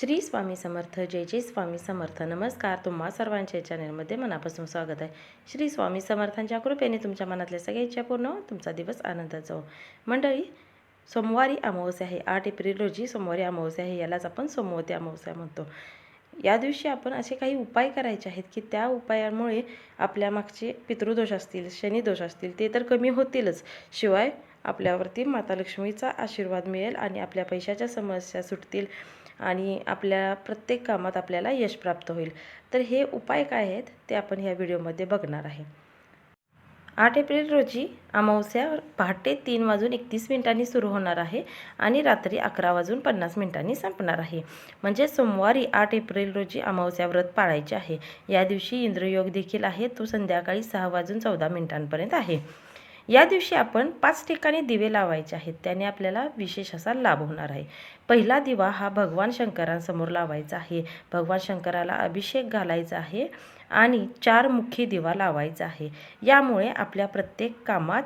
श्री स्वामी समर्थ जय जय स्वामी समर्थ. नमस्कार तुम्हा सर्वांच्या चॅनलमध्ये मनापासून स्वागत आहे. श्री स्वामी समर्थांच्या कृपेने तुमच्या मनातल्या सगळ्या इच्छा पूर्ण तुमचा दिवस आनंदाचा हो मंडळी सोमवारी अमावस्या आहे. आठ एप्रिल रोजी सोमवारी अमावस्या आहे. यालाच आपण सोमवती अमावस्या म्हणतो. या दिवशी आपण असे काही उपाय करायचे आहेत की त्या उपायामुळे आपल्या मागचे पितृदोष असतील शनिदोष असतील ते तर कमी होतीलच. शिवाय आपल्यावरती माता लक्ष्मीचा आशीर्वाद मिळेल आणि आपल्या पैशाच्या समस्या सुटतील. आणि आपल्या प्रत्येक कामात आपल्याला यश प्राप्त होईल. तर हे उपाय काय आहेत ते आपण ह्या व्हिडिओमध्ये बघणार आहे. आठ एप्रिल रोजी अमावस्या पहाटे तीन वाजून एकतीस मिनिटांनी सुरू होणार आहे आणि रात्री अकरा वाजून पन्नास मिनिटांनी संपणार आहे. म्हणजे सोमवारी आठ एप्रिल रोजी अमावस्या व्रत पाळायचे आहे. या दिवशी इंद्रयोग देखील आहे तो संध्याकाळी सहा वाजून चौदा मिनिटांपर्यंत आहे. या दिवशी आपण पाच ठिकाणी दिवे लावायचे आहेत. त्याने आपल्याला विशेष असा लाभ होणार आहे. पहिला दिवा हा भगवान शंकरांसमोर लावायचा आहे. भगवान शंकराला अभिषेक घालायचा आहे आणि चार मुखी दिवा लावायचा आहे. यामुळे आपल्या प्रत्येक कामात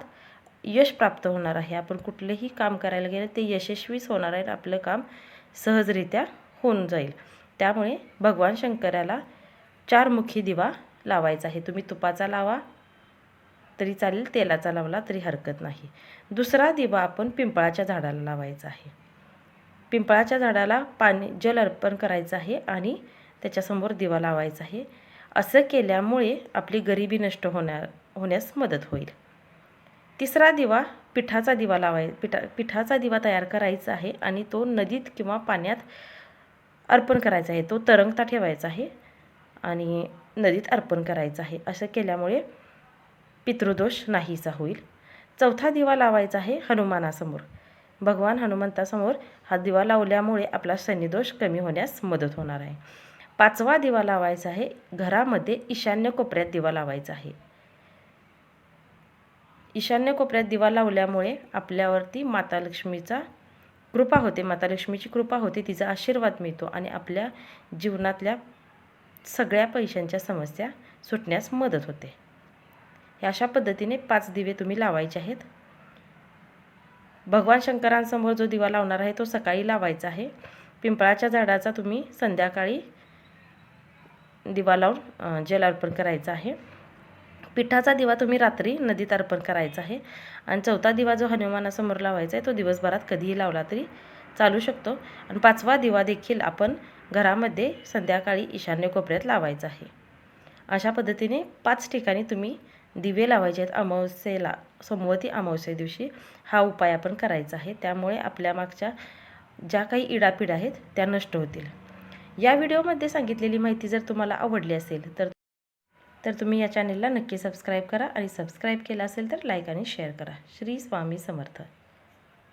यश प्राप्त होणार आहे. आपण कुठलेही काम करायला गेलं ते यशस्वीच होणार आहे आपलं काम सहजरित्या होऊन जाईल. त्यामुळे भगवान शंकराला चार मुखी दिवा लावायचा आहे. तुम्ही तुपाचा लावा तरी चालेल तेलाचा लावला तरी हरकत नाही. दुसरा दिवा आपण पिंपळाच्या झाडाला लावायचा आहे. पिंपळाच्या झाडाला पाणी जल अर्पण करायचं आहे आणि त्याच्यासमोर दिवा लावायचा आहे. असं केल्यामुळे आपली गरिबी नष्ट होणार होण्यास मदत होईल. तिसरा दिवा पिठाचा दिवा लावाय पिठा पिठाचा दिवा तयार करायचा आहे आणि तो नदीत किंवा पाण्यात अर्पण करायचा आहे. तो तरंगता ठेवायचा आहे आणि नदीत अर्पण करायचा आहे. असं केल्यामुळे पितृदोष नाहीसा होईल. चौथा दिवा लावायचा आहे हनुमानासमोर. भगवान हनुमंतासमोर हा दिवा लावल्यामुळे आपला शनिदोष कमी होण्यास मदत होणार आहे. पाचवा दिवा लावायचा आहे घरामध्ये ईशान्य कोपऱ्यात दिवा लावायचा आहे. ईशान्य कोपऱ्यात दिवा लावल्यामुळे आपल्यावरती माता लक्ष्मीचा कृपा होते. माता लक्ष्मीची कृपा होते तिचा आशीर्वाद मिळतो आणि आपल्या जीवनातल्या सगळ्या पैशांच्या समस्या सुटण्यास मदत होते. अशा पद्धतीने पाच दिवे तुम्ही लावायचे आहेत. भगवान शंकरांसमोर जो दिवा लावणार आहे तो सकाळी लावायचा आहे. पिंपळाच्या झाडाचा तुम्ही संध्याकाळी दिवा लावून जल अर्पण करायचा आहे. पिठाचा दिवा तुम्ही रात्री नदीत अर्पण करायचा आहे. आणि चौथा दिवा जो हनुमानासमोर लावायचा आहे तो दिवसभरात कधीही लावला तरी चालू शकतो. आणि पाचवा दिवा देखील आपण घरामध्ये संध्याकाळी ईशान्य कोपऱ्यात लावायचा आहे. अशा पद्धतीने पाच ठिकाणी तुम्ही दिवे लावायचे आहेत अमावस्येला सोमवती अमावस्ये दिवशी. हा उपाय आपण करायचा आहे. त्यामुळे आपल्या मागच्या ज्या काही इडापीड आहेत त्या नष्ट होतील. या व्हिडिओमध्ये सांगितलेली माहिती जर तुम्हाला आवडली असेल तर तर तुम्ही या चॅनेलला नक्की सबस्क्राईब करा आणि सबस्क्राईब केलं असेल तर लाईक आणि शेअर करा. श्री स्वामी समर्थ.